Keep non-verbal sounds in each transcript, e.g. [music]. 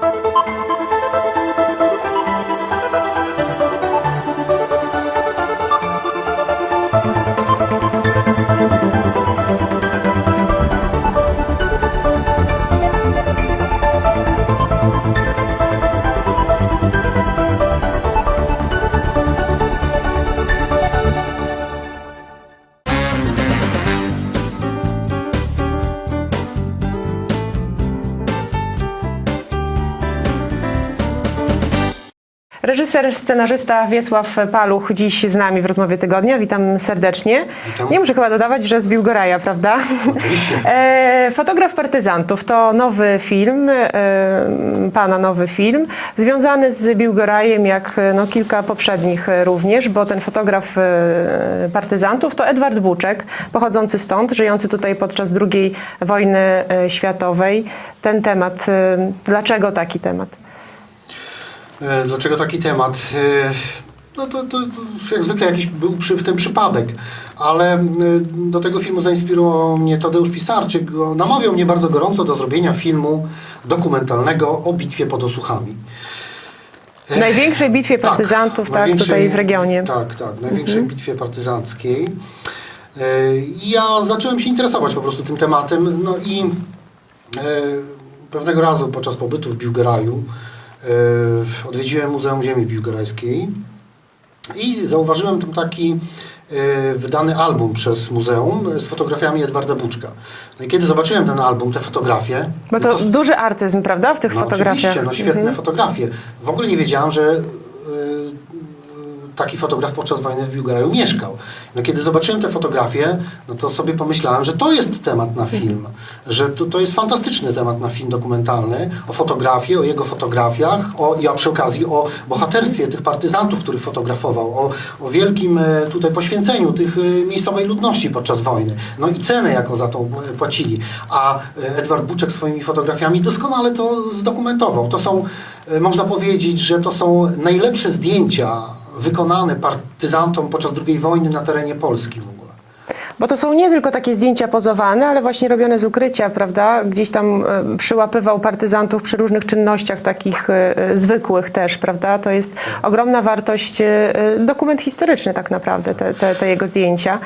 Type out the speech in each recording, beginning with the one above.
Música Reżyser, scenarzysta Wiesław Paluch dziś z nami w rozmowie tygodnia. Witam serdecznie. Witam. Nie muszę chyba dodawać, że z Biłgoraja, prawda? Oczywiście. [laughs] E, Fotograf partyzantów to nowy film, e, pana nowy film, związany z Biłgorajem, jak no, kilka poprzednich również, bo ten fotograf e, partyzantów to Edward Buczek, pochodzący stąd, żyjący tutaj podczas II wojny e, światowej. Ten temat, e, dlaczego taki temat? E, Dlaczego taki temat? E, No to, to jak zwykle jakiś był przy, w tym przypadek, ale e, do tego filmu zainspirował mnie Tadeusz Pisarczyk. Namawiał mnie bardzo gorąco do zrobienia filmu dokumentalnego o bitwie pod Osłuchami. W największej bitwie Tak, partyzantów, tak, największej- tutaj w regionie. Tak, tak, największej bitwie partyzanckiej. I ja zacząłem się interesować po prostu tym tematem, no i pewnego razu podczas pobytu w Biłgoraju e, odwiedziłem Muzeum Ziemi Biłgorajskiej i zauważyłem tam taki e, wydany album przez muzeum z fotografiami Edwarda Buczka. No i kiedy zobaczyłem ten album, te fotografie... Bo to, no duży artyzm, prawda, w tych no fotografiach. Oczywiście, no świetne Mhm. fotografie. W ogóle nie wiedziałam, że y, taki fotograf podczas wojny w Biłgoraju mieszkał. No kiedy zobaczyłem te fotografie, no to sobie pomyślałem, że to jest temat na film. Że to, to jest fantastyczny temat na film dokumentalny o fotografii, o jego fotografiach, o, a przy okazji o bohaterstwie tych partyzantów, których fotografował, o, o wielkim e, tutaj poświęceniu tych e, miejscowej ludności podczas wojny. No i cenę, jaką za to e, płacili. A Edward Buczek swoimi fotografiami doskonale to zdokumentował. To są, można powiedzieć, że to są najlepsze zdjęcia wykonane partyzantom podczas II wojny na terenie Polski w ogóle. Bo to są nie tylko takie zdjęcia pozowane, ale właśnie robione z ukrycia, prawda? Gdzieś tam e, przyłapywał partyzantów przy różnych czynnościach takich e, e, zwykłych też, prawda? To jest ogromna wartość, dokument historyczny tak naprawdę, te, te, te jego zdjęcia.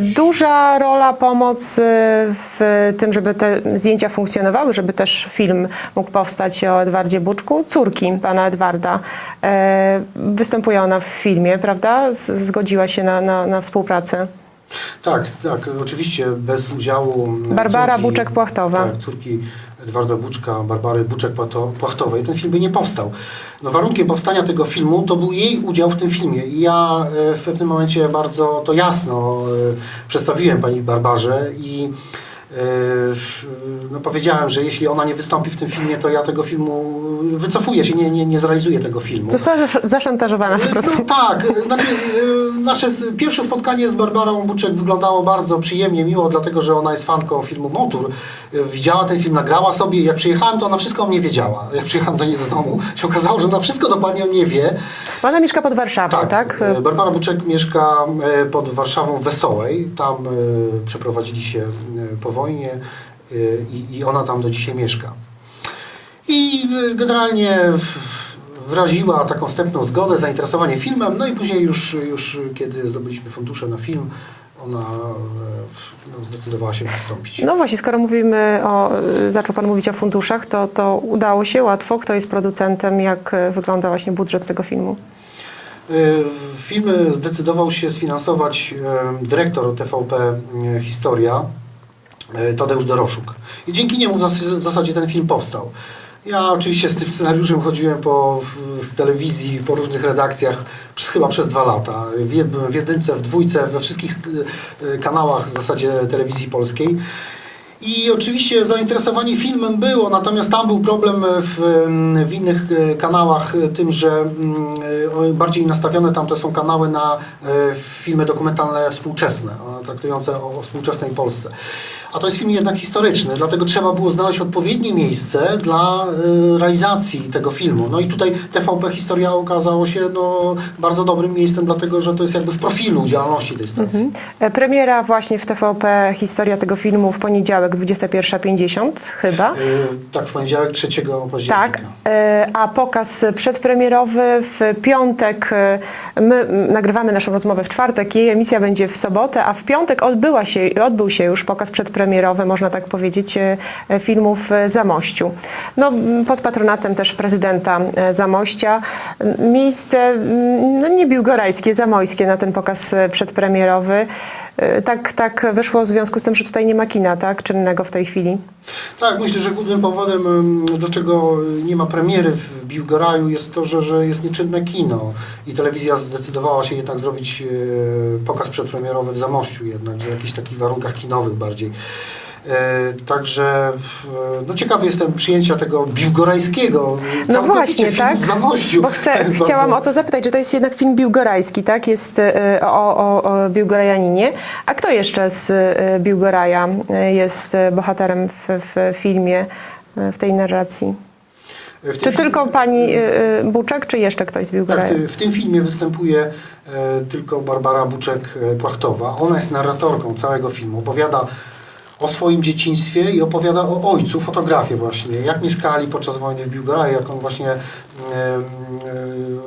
Duża rola, pomoc w tym, żeby te zdjęcia funkcjonowały, żeby też film mógł powstać o Edwardzie Buczku, córki pana Edwarda. Występuje ona w filmie, prawda? Zgodziła się na, na, na współpracę. Tak, tak, oczywiście bez udziału e, Barbara Buczek-Płachtowa. Tak, córki Edwarda Buczka, Barbary Buczek-Płachtowej. Ten film by nie powstał. No, warunkiem powstania tego filmu to był jej udział w tym filmie i ja e, w pewnym momencie bardzo to jasno e, przedstawiłem pani Barbarze i no, powiedziałem, że jeśli ona nie wystąpi w tym filmie, to ja tego filmu wycofuję się, nie, nie, nie zrealizuję tego filmu. Została zasz- zaszantażowana po prostu. No tak, znaczy e, nasze pierwsze spotkanie z Barbarą Buczek wyglądało bardzo przyjemnie, miło, dlatego że ona jest fanką filmu Motur. Widziała ten film, nagrała sobie. Jak przyjechałem, to ona wszystko o mnie wiedziała. Jak przyjechałem do niej do domu, się okazało, że ona wszystko dokładnie o mnie wie. Ona mieszka pod Warszawą, tak? e, Barbara Buczek mieszka e, pod Warszawą Wesołej. Tam e, przeprowadzili się po wojnie i, ona tam do dzisiaj mieszka. I generalnie wyraziła taką wstępną zgodę, zainteresowanie filmem, no i później już, już kiedy zdobyliśmy fundusze na film, ona e, no, zdecydowała się wystąpić. No właśnie, skoro mówimy o, y, zaczął Pan mówić o funduszach, to, to udało się łatwo. Kto jest producentem? Jak y, wygląda właśnie budżet tego filmu? Y, Film zdecydował się sfinansować e, dyrektor TVP e, Historia, e, Tadeusz Doroszuk. I dzięki niemu w zasadzie ten film powstał. Ja oczywiście z tym scenariuszem chodziłem po, w, telewizji, po różnych redakcjach przez, chyba przez dwa lata. W, jed, w jedynce, w dwójce, we wszystkich e, kanałach w zasadzie telewizji polskiej. I oczywiście zainteresowanie filmem było, natomiast tam był problem w, w innych e, kanałach e, tym, że mm, bardziej nastawione tam to są kanały na filmy dokumentalne współczesne, traktujące o współczesnej Polsce. A to jest film jednak historyczny, dlatego trzeba było znaleźć odpowiednie miejsce dla y, realizacji tego filmu. No i tutaj TVP Historia okazało się no, bardzo dobrym miejscem, dlatego że to jest jakby w profilu działalności tej stacji. E, Premiera właśnie w TVP, historia tego filmu w poniedziałek 21.50 chyba. Y, tak, w poniedziałek 3 października. Tak, e, a pokaz przedpremierowy w piątek, my nagrywamy naszą rozmowę w czwartek, jej emisja będzie w sobotę, a w piątek odbyła się, odbył się już pokaz przedpremierowy, można tak powiedzieć, e, e, filmów e, Zamościu. No, pod patronatem też prezydenta Zamościa. Miejsce, no nie biłgorajskie, zamojskie na ten pokaz przedpremierowy. Tak, tak wyszło w związku z tym, że tutaj nie ma kina, tak, czynnego w tej chwili. Tak, myślę, że głównym powodem, em, dlaczego nie ma premiery w Biłgoraju jest to, że, że jest nieczynne kino i telewizja zdecydowała się jednak zrobić pokaz przedpremierowy w Zamościu jednak, w jakichś takich warunkach kinowych bardziej. E, także no ciekawy jestem przyjęcia tego biłgorajskiego, No właśnie, tak? w Zamościu. Bo chcę, jest chciałam bardzo- o to zapytać, czy to jest jednak film biłgorajski, tak? Jest e, o, o, o Biłgorajaninie. A kto jeszcze z e, Biłgoraja jest bohaterem w, w filmie, w tej narracji? w Czy filmie- tylko pani e, e, Buczek, czy jeszcze ktoś z Tak, Biłgoraja? ty- w tym filmie występuje tylko Barbara Buczek-Płachtowa. Ona jest narratorką całego filmu. Opowiada o swoim dzieciństwie i opowiada o ojcu, fotografię właśnie, jak mieszkali podczas wojny w Biłgoraju, jak on właśnie, em,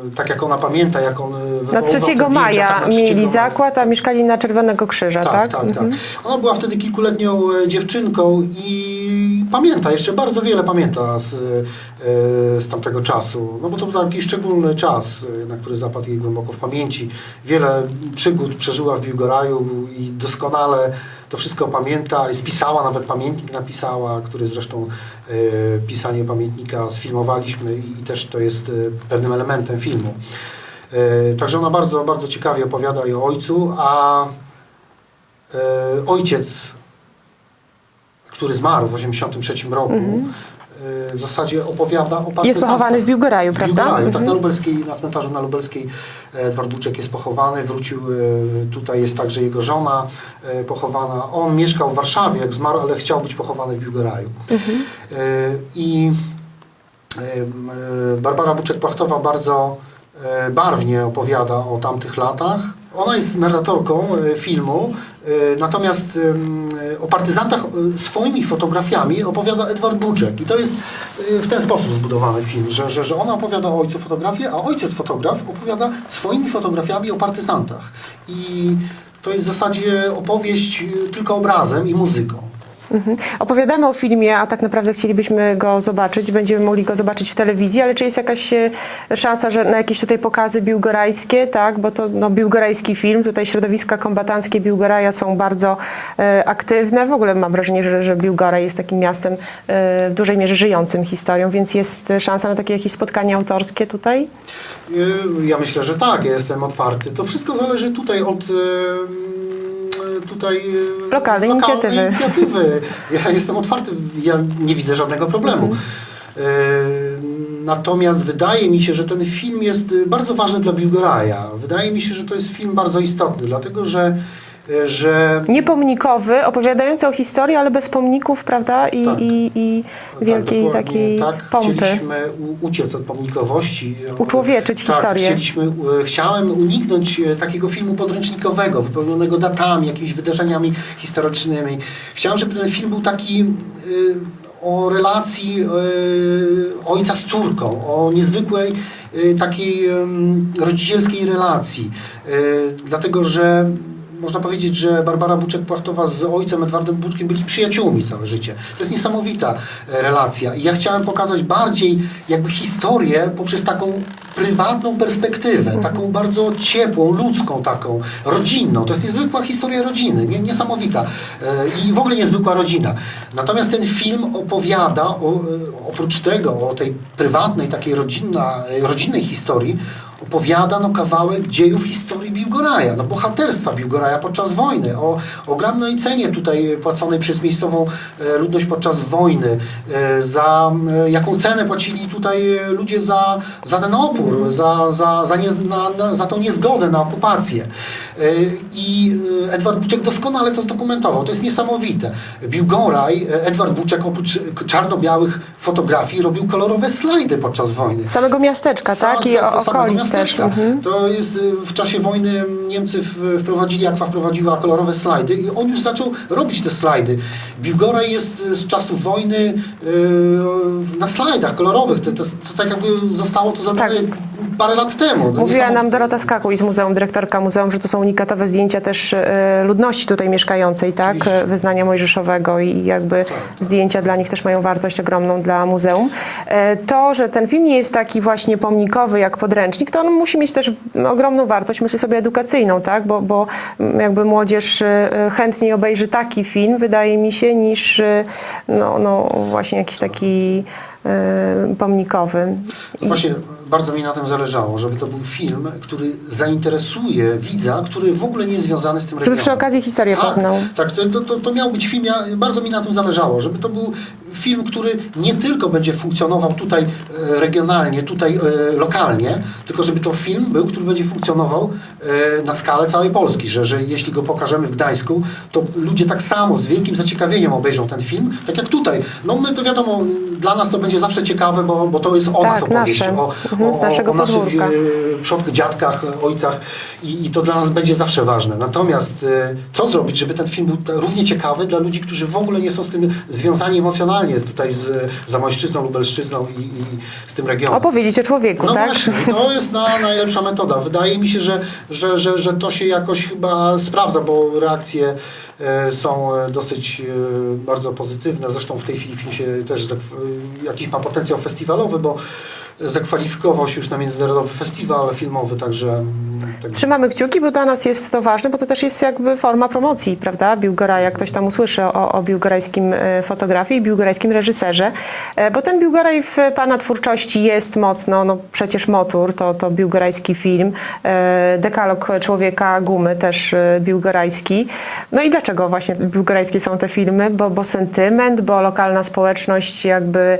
e, tak jak ona pamięta, jak on e, Na wywoływał te 3 zdjęcia, maja tak, na 3 mieli maja. zakład, a mieszkali na Czerwonego Krzyża, tak? Tak, tak, tak. Ona była wtedy kilkuletnią e, dziewczynką i pamięta, jeszcze bardzo wiele pamięta z, e, z tamtego czasu. No bo to był taki szczególny czas, e, na który zapadł jej głęboko w pamięci. Wiele przygód przeżyła w Biłgoraju i doskonale to wszystko pamięta. Spisała, nawet pamiętnik napisała, który zresztą e, pisanie pamiętnika sfilmowaliśmy i, też to jest e, pewnym elementem filmu. E, Także ona bardzo, bardzo ciekawie opowiada o ojcu, a ojciec, który zmarł w 1983 roku, e, w zasadzie opowiada o partyzantach. Jest pochowany w Biłgoraju, W prawda? Biłgoraju, tak, Mhm. na Lubelskiej, na cmentarzu na Lubelskiej e, Edward Buczek jest pochowany, wrócił, e, tutaj jest także jego żona e, pochowana. On mieszkał w Warszawie, jak zmarł, ale chciał być pochowany w Biłgoraju. Mhm. I Barbara Buczek-Płachtowa bardzo barwnie opowiada o tamtych latach. Ona jest narratorką e, filmu, e, natomiast e, o partyzantach swoimi fotografiami opowiada Edward Buczek. I to jest w ten sposób zbudowany film, że, że, że ona opowiada o ojcu fotografię, a ojciec fotograf opowiada swoimi fotografiami o partyzantach. I to jest w zasadzie opowieść tylko obrazem i muzyką. Mhm. Opowiadamy o filmie, a tak naprawdę chcielibyśmy go zobaczyć. Będziemy mogli go zobaczyć w telewizji, ale czy jest jakaś e, szansa, że na jakieś tutaj pokazy biłgorajskie, tak? Bo to no, biłgorajski film, tutaj środowiska kombatanckie Biłgoraja są bardzo e, aktywne. W ogóle mam wrażenie, że, że Biłgoraj jest takim miastem e, w dużej mierze żyjącym historią, więc jest e, szansa na takie jakieś spotkanie autorskie tutaj? Y, Ja myślę, że tak, ja jestem otwarty. To wszystko zależy tutaj od y, tutaj y, Lokalnej inicjatywy. inicjatywy. Ja jestem otwarty, ja nie widzę żadnego problemu. Mhm. Y, Natomiast wydaje mi się, że ten film jest y, bardzo ważny dla Biłgoraja. Wydaje mi się, że to jest film bardzo istotny, dlatego że, że Niepomnikowy, opowiadający o historii, ale bez pomników, prawda? I, Tak. i, i wielkiej dokładnie takiej tak, pompy. Chcieliśmy uciec od pomnikowości. Uczłowieczyć tak, historię. Chcieliśmy, chciałem uniknąć e, takiego filmu podręcznikowego, wypełnionego datami, jakimiś wydarzeniami historycznymi. Chciałem, żeby ten film był taki e, o relacji e, ojca z córką, o niezwykłej e, takiej em, rodzicielskiej relacji. E, Dlatego, że można powiedzieć, że Barbara Buczek-Płachtowa z ojcem Edwardem Buczkiem byli przyjaciółmi całe życie. To jest niesamowita e, relacja. I ja chciałem pokazać bardziej jakby historię poprzez taką prywatną perspektywę, taką bardzo ciepłą, ludzką taką, rodzinną. To jest niezwykła historia rodziny, nie, niesamowita. E, I w ogóle niezwykła rodzina. Natomiast ten film opowiada, o, e, oprócz tego, o tej prywatnej, takiej rodzinna, rodzinnej historii, opowiada no, kawałek dziejów historii Biłgoraja, no, bohaterstwa Biłgoraja podczas wojny, o ogromnej cenie tutaj płaconej przez miejscową e, ludność podczas wojny, e, za e, jaką cenę płacili tutaj ludzie za, za ten opór, opór, za, za, za, nie, na, na, za tą niezgodę na okupację. I y, Edward Buczek doskonale to zdokumentował. To jest niesamowite. Bill Goraj, y, Edward Buczek oprócz czarno-białych fotografii robił kolorowe slajdy podczas wojny. Samego miasteczka, Sa- tak? I okolic też. Mhm. To jest y, w czasie wojny Niemcy wprowadzili, Aqua wprowadziła kolorowe slajdy i on już zaczął robić te slajdy. Biłgoraj jest z czasów wojny na slajdach kolorowych. To, to, to tak jakby zostało to zrobione Tak. parę lat temu. No, Mówiła nam. Dorota Skakuj z muzeum, dyrektorka muzeum, że to są unikatowe zdjęcia też e, ludności tutaj mieszkającej, tak? Oczywiście. Tak. Wyznania mojżeszowego i jakby zdjęcia dla nich też mają wartość ogromną dla muzeum. E, To, że ten film nie jest taki właśnie pomnikowy jak podręcznik, to on musi mieć też ogromną wartość, myślę sobie, edukacyjną, tak? Bo, bo jakby młodzież e, chętniej obejrzy taki film, wydaje mi się, niż no, no właśnie jakiś taki pomnikowy. To właśnie bardzo mi na tym zależało, żeby to był film, który zainteresuje widza, który w ogóle nie jest związany z tym Żeby regionem. przy okazji historię tak, poznał. Tak, to, to, to, to miał być film, ja, bardzo mi na tym zależało, żeby to był film, który nie tylko będzie funkcjonował tutaj e, regionalnie, tutaj e, lokalnie, tylko żeby to film był, który będzie funkcjonował e, na skalę całej Polski, że, że jeśli go pokażemy w Gdańsku, to ludzie tak samo z wielkim zaciekawieniem obejrzą ten film, tak jak tutaj. No my to wiadomo, dla nas to będzie zawsze ciekawe, bo, bo to jest o Tak, nas opowieść, nasze. o, Mhm, o, o naszych podwórka. e, przodkach, dziadkach, ojcach i, i to dla nas będzie zawsze ważne. Natomiast e, co zrobić, żeby ten film był równie ciekawy dla ludzi, którzy w ogóle nie są z tym związani emocjonalnie tutaj z Zamojszczyzną, Lubelszczyzną i, i z tym regionem. Opowiedzieć o człowieku, No tak? właśnie, to jest na, [laughs] najlepsza metoda. Wydaje mi się, że, że, że, że to się jakoś chyba sprawdza, bo reakcje są e, dosyć e, bardzo pozytywne. Zresztą w tej chwili film się też e, jakiś ma potencjał festiwalowy, bo zakwalifikował się już na międzynarodowy festiwal filmowy, także... Trzymamy kciuki, bo dla nas jest to ważne, bo to też jest jakby forma promocji, prawda? Biłgora, jak ktoś tam usłyszy o, o biłgorajskim e, fotografii i biłgorajskim reżyserze, E, bo ten Biłgoraj w pana twórczości jest mocno, no przecież Motor to, to biłgorajski film, e, Dekalog Człowieka Gumy też biłgorajski. No i dlaczego właśnie biłgorajskie są te filmy? Bo, bo sentyment, bo lokalna społeczność jakby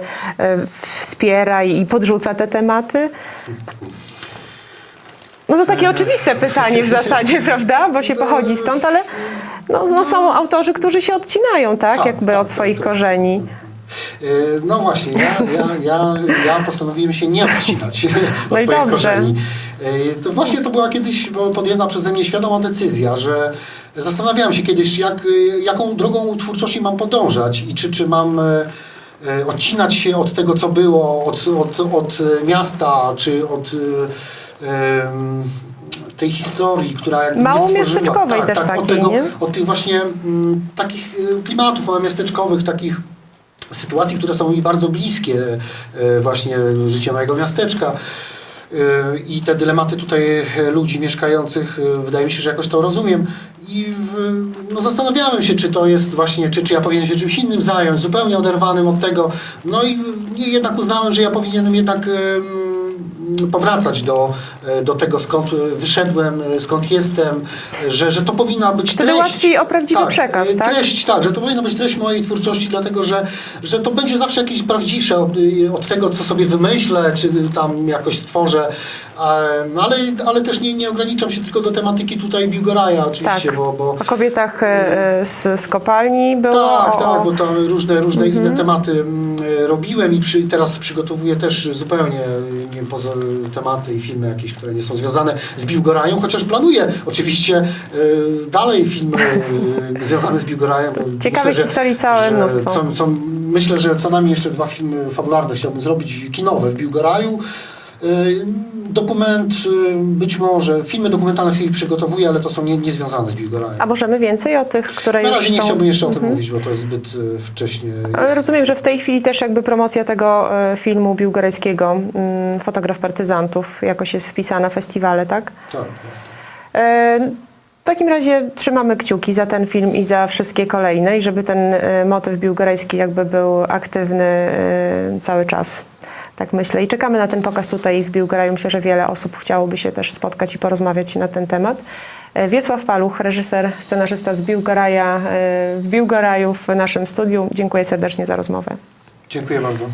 wspiera i podrzuca te tematy? No to takie oczywiste pytanie w zasadzie, [laughs] prawda? Bo się pochodzi stąd, ale no, no są autorzy, którzy się odcinają, tak? Tak, Jakby tak, od tak, swoich tak. korzeni. E, No właśnie, ja, ja, ja, ja postanowiłem się nie odcinać od No i [laughs] swoich dobrze. korzeni. E, To właśnie to była kiedyś bo podjęta przeze mnie świadoma decyzja, że zastanawiałem się kiedyś, jak, jaką drogą twórczości mam podążać i czy, czy mam e, odcinać się od tego, co było, od, od, od miasta, czy od tej historii, która jakby Mało miasteczkowej tak, też tak, od, takiej, tego, nie? od tych właśnie mm, takich e, klimatów miasteczkowych, takich sytuacji, które są mi bardzo bliskie e, właśnie życia mojego miasteczka. I te dylematy tutaj ludzi mieszkających, wydaje mi się, że jakoś to rozumiem. I w, no zastanawiałem się, czy to jest właśnie, czy, czy ja powinienem się czymś innym zająć, zupełnie oderwanym od tego. No i jednak uznałem, że ja powinienem jednak powracać do, e, do tego, skąd wyszedłem, e, skąd jestem, e, że, że to powinna być Wtedy treść. łatwiej o prawdziwy tak, przekaz, e, tak? Treść, tak, że to powinna być treść mojej twórczości, dlatego że, że to będzie zawsze jakieś prawdziwsze od, od tego, co sobie wymyślę, czy tam jakoś stworzę. Em, Ale, ale też nie, nie ograniczam się tylko do tematyki tutaj Biłgoraja oczywiście, Tak. bo, bo O kobietach e, e, z, z kopalni było. tak, o, tak, bo tam różne, różne inne tematy mm, e, robiłem i przy, teraz przygotowuję też zupełnie e, nie, poza tematy i filmy jakieś, które nie są związane z Biłgorajem, chociaż planuję oczywiście e, dalej filmy e, [laughs] związane z Biłgorajem. Ciekawych historii całe mnóstwo. Co, co, myślę, że co najmniej jeszcze dwa filmy fabularne chciałbym zrobić, kinowe w Biłgoraju. E, Dokument, e, być może, filmy dokumentalne w chwili przygotowuję, ale to są nie, niezwiązane z Biłgorajem. A możemy więcej o tych, które Na już razie nie chciałbym jeszcze o tym mówić, bo to jest zbyt e, wcześnie. Ale rozumiem, że w tej chwili też jakby promocja tego filmu biłgorajskiego, mm, fotograf partyzantów, jakoś jest wpisana na festiwale, tak? Tak. W takim razie trzymamy kciuki za ten film i za wszystkie kolejne i żeby ten motyw biłgorajski jakby był aktywny cały czas. Tak myślę. I czekamy na ten pokaz tutaj w Biłgoraju. Myślę, że wiele osób chciałoby się też spotkać i porozmawiać na ten temat. E, Wiesław Paluch, reżyser, scenarzysta z Biłgoraja, e, w Biłgoraju w naszym studiu. Dziękuję serdecznie za rozmowę. Dziękuję bardzo.